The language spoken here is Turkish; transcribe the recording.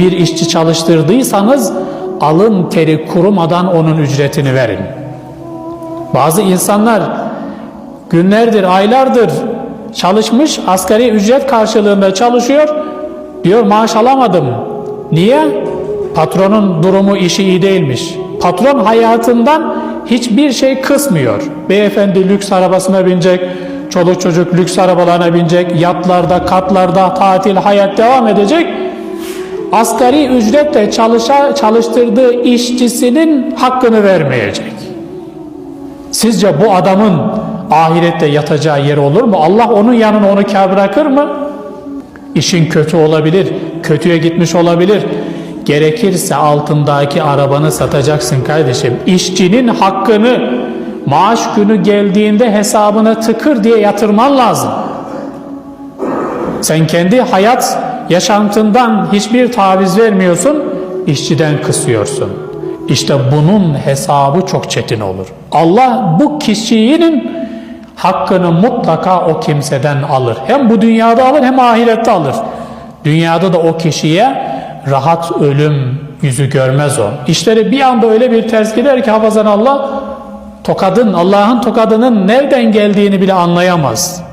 bir işçi çalıştırdıysanız alın teri kurumadan onun ücretini verin. Bazı insanlar günlerdir, aylardır çalışmış, asgari ücret karşılığında çalışıyor. Diyor maaş alamadım. Niye? Patronun durumu işi iyi değilmiş. Patron hayatından hiçbir şey kısmıyor. Beyefendi lüks arabasına binecek, çoluk çocuk lüks arabalarına binecek, yatlarda, katlarda tatil, hayat devam edecek. Asgari ücretle çalışa, çalıştırdığı işçisinin hakkını vermeyecek. Sizce bu adamın ahirette yatacağı yer olur mu? Allah onun yanına onu kâr bırakır mı? İşin kötü olabilir, kötüye gitmiş olabilir. Gerekirse altındaki arabanı satacaksın kardeşim. İşçinin hakkını maaş günü geldiğinde hesabına tıkır diye yatırman lazım. Sen kendi hayat yaşantından hiçbir taviz vermiyorsun, işçiden kısıyorsun. İşte bunun hesabı çok çetin olur. Allah bu kişinin hakkını mutlaka o kimseden alır. Hem bu dünyada alır hem ahirette alır. Dünyada da o kişiye rahat ölüm yüzü görmez o. İşleri bir anda öyle bir ters gider ki hafazan Allah tokadın, Allah'ın tokadının nereden geldiğini bile anlayamaz.